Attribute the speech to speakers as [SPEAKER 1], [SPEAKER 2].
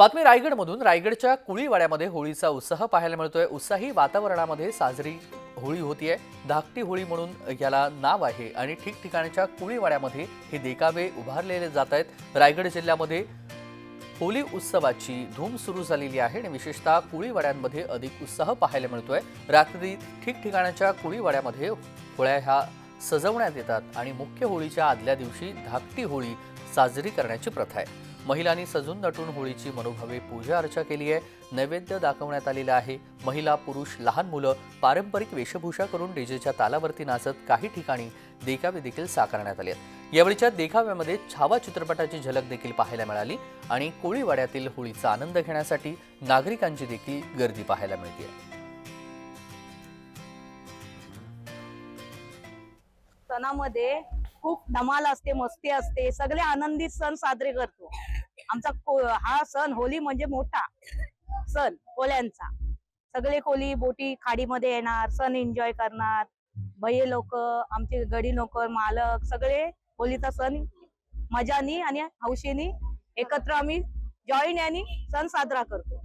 [SPEAKER 1] बातमी रायगडमधून. रायगडच्या कुळीवाड्यामध्ये होळीचा उत्साह पाहायला मिळतोय. उत्साही वातावरणामध्ये साजरी होळी होतीये. धाकटी होळी म्हणून याला नाव आहे आणि ठिकठिकाणच्या कुळीवाड्यामध्ये हे देखावे उभारलेले जात आहेत रायगड जिल्ह्यामध्ये होळी उत्सवाची धूम सुरू झालेली आहे आणि विशेषतः कुळीवाड्यांमध्ये अधिक उत्साह पाहायला मिळतोय. रात्री ठिकठिकाणाच्या कुळीवाड्यामध्ये होळ्या ह्या सजवण्यात येतात आणि मुख्य होळीच्या आदल्या दिवशी धाकटी होळी साजरी करण्याची प्रथा आहे. महिलांनी सजून नटून होळीची मनोभावे पूजा अर्चा केली आहे. नैवेद्य दाखवण्यात आलेला आहे. महिला पुरुष लहान मुलं पारंपरिक वेशभूषा करून डीजेच्या तालावरती नाचत काही ठिकाणी देखावे देखील साकारण्यात आले आहेत. यावेळीच्या देखाव्यामध्ये छावा चित्रपटाची झलक देखील पाहायला मिळाली आणि कोळीवाड्यातील होळीचा आनंद घेण्यासाठी नागरिकांची देखील गर्दी पाहायला मिळते.
[SPEAKER 2] सणामध्ये खूप धमाल असते मस्ती असते. सगळे आनंदी सण साजरे करतो. आमचा हा सण होली म्हणजे मोठा सण कोल्यांचा. सगळे कोली बोटी खाडीमध्ये येणार सण एन्जॉय करणार. भये लोक आमचे गडी लोक मालक सगळे होलीचा सण मजानी आणि हौशीनी एकत्र आम्ही जॉईन आणि सण साजरा करतो.